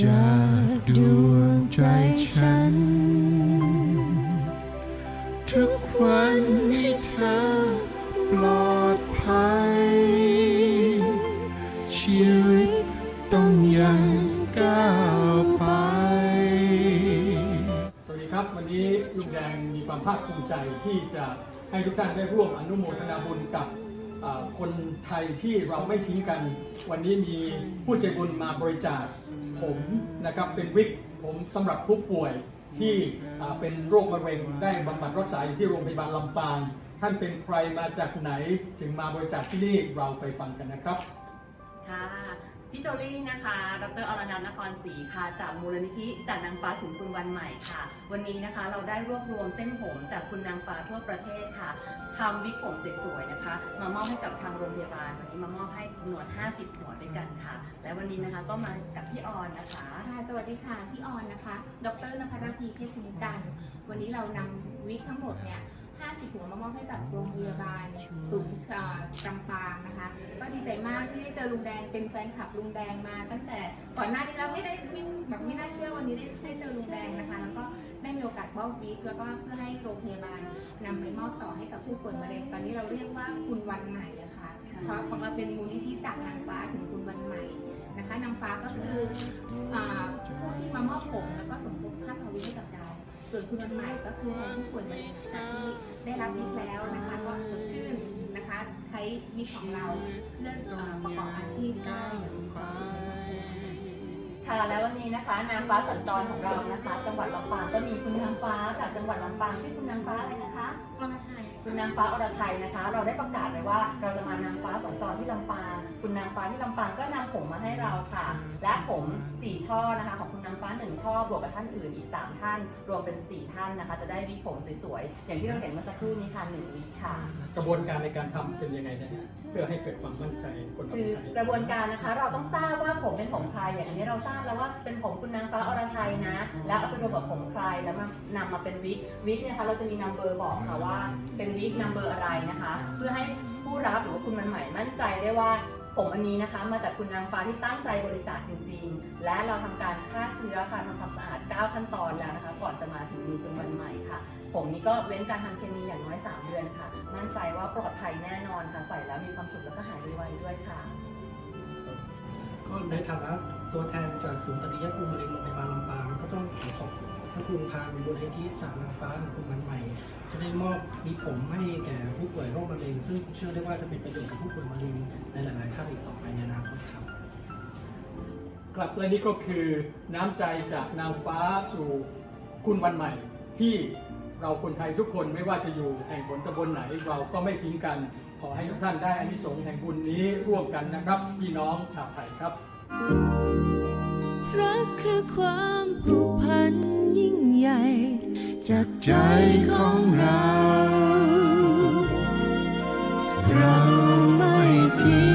จากดวงใจฉัน ทุกวันให้เธอปลอดภัย ชีวิตต้องยังก้าวไป สวัสดีครับ วันนี้ลุงแดงมีความภาคภูมิใจที่จะให้ทุกท่านได้ร่วมอนุโมทนาบุญกับ คนไทยที่เราไม่ทิ้งกัน วันนี้มีผู้ใจบุญมาบริจาคผมนะครับเป็นวิกผมสำหรับผู้ป่วยที่เป็นโรคมะเร็งได้บำบัดรักษาอยู่ที่โรงพยาบาลลำปาง ท่านเป็นใครมาจากไหนถึงมาบริจาคที่นี่เราไปฟังกันนะครับค่ะ พี่โจลี่นะคะ ดรอรนันท์นครศรีค่ะ จากมูลนิธิจากนางฟ้าถึงคุณวันใหม่ค่ะ วันนี้นะคะเราได้รวบรวมเส้นผมจากคุณนางฟ้าทั่วประเทศค่ะทำวิกผมสวยๆนะคะ มามอบให้กับทางโรงพยาบาล วันนี้มามอบให้จำนวน 50 หัวด้วยกันค่ะ และวันนี้นะคะก็มากับพี่ออนนะคะ ค่ะ สวัสดีค่ะ พี่ออนนะคะ ดรนภรพีเทพคุ้มกัน วันนี้เรานำวิกทั้งหมดเนี่ย 50 หัวมามอบให้กับโรงพยาบาลศูนย์เอ่อลำปางนะคะ ก็ดีใจมากที่ได้เจอลุงแดงเป็นแฟนคลับลุงแดงมา ตั้งแต่ก่อนหน้านี้เราไม่ได้ไม่แบบไม่น่าเชื่อวันนี้ได้ได้เจอลุงแดงนะคะ แล้วก็ได้มีโอกาสมอบวิกแล้วก็เพื่อให้โรงพยาบาลนำไปมอบต่อให้กับผู้ป่วยมะเร็งตอนนี้เราเรียกว่าคุณวันใหม่อะค่ะเพราะของเราเป็นมูลนิธิจากนางฟ้าถึงคุณวันใหม่นะคะนางฟ้าก็คืออาผู้ที่มามอบผมแล้วก็สมทบค่าทวีให้กับเรา ส่วนคุณวันใหม่ก็คือแทนผู้ป่วยมะเร็งที่ได้รับวิกแล้วนะคะก็สดชื่นนะคะใช้วิกของเราเพื่อประกอบอาชีพได้อย่างมีความสุขค่ะและวันนี้นะคะนางฟ้าสัญจรของเรานะคะ จังหวัดลำปางก็มีคุณนางฟ้าจากจังหวัดลำปางชื่อคุณนางฟ้าอะไรนะคะ ก็มาไทยคุณนางฟ้าอรไทยนะคะ เราได้ประกาศไว้ว่าเราจะมานางฟ้าสัญจรที่ลำปางคุณนางฟ้าที่ลำปางก็นำผมมาให้เราค่ะ และผมสี่ช่อนะคะของคุณนางฟ้าหนึ่งช่อบวกกับท่านอื่นอีกสามท่าน รวมเป็นสี่ท่านนะคะ จะได้วิกผมสวยๆอย่างที่เราเห็นเมื่อสักครู่นี้ค่ะหนึ่งวิกค่ะ กระบวนการในการทำเป็นยังไงนะฮะเพื่อให้เกิดความมั่นใจคนคืทำอใช้กระบวนการนะคะเราต้องทราบว่าผมเป็นของใครอย่างอันนี้เราทราบแล้วว่าเป็นผมคุณนางฟ้าอรไทยนะ แล้วเอาไปรวมกับผมใครแล้วมานำมาเป็นวิกวิกเนี่ยค่ะเราจะมีนัมเบอร์บอกค่ะว่าเป็นวิกนัมเบอร์อะไรนะคะ เพื่อให้ผู้รับหรือว่าคุณมันใหม่มั่นใจได้ว่าผมอันนี้นะคะ มาจากคุณนางฟ้าที่ตั้งใจบริจาคจริงๆ และเราทำการฆ่าเชื้อค่ะทำความสะอาด 9 ขั้นตอนแล้วนะคะ ก่อนจะมาถึงมือคุณวันใหม่ค่ะ ผมนี้ก็เว้นการทำเคมีอย่างน้อย 3 เดือนค่ะ มั่นใจว่าปลอดภัยแน่นอนค่ะ ใส่แล้วมีความสุขแล้วก็หายไวๆด้วยค่ะ ก็ในฐานะตัวแทนจากศูนย์ปฏิยภูมิมะเร็งโรงพยาบาลลำปางก็ต้องขอขอบพระคุณทางมูลนิธิจากนางฟ้าของคุ ได้มอบมีผมให้แก่ผู้ป่วยโรคมะเร็ง ซึ่งเชื่อได้ว่าจะเป็นประโยชน์กับผู้ป่วยมะเร็งในหลายๆท่านอีกต่อไปในอนาคตครับกลับและนี่ก็คือน้ำใจจากนางฟ้าสู่คุณวันใหม่ ที่เราคนไทยทุกคนไม่ว่าจะอยู่แห่งผลตำบลไหนเราก็ไม่ทิ้งกัน ขอให้ทุกท่านได้อานิสงส์แห่งบุญนี้ร่วมกันนะครับ พี่น้องชาวไทยครับ รักคือความผูกพันยิ่งใหญ่ จากใจของเรา เราไม่ทิ้ง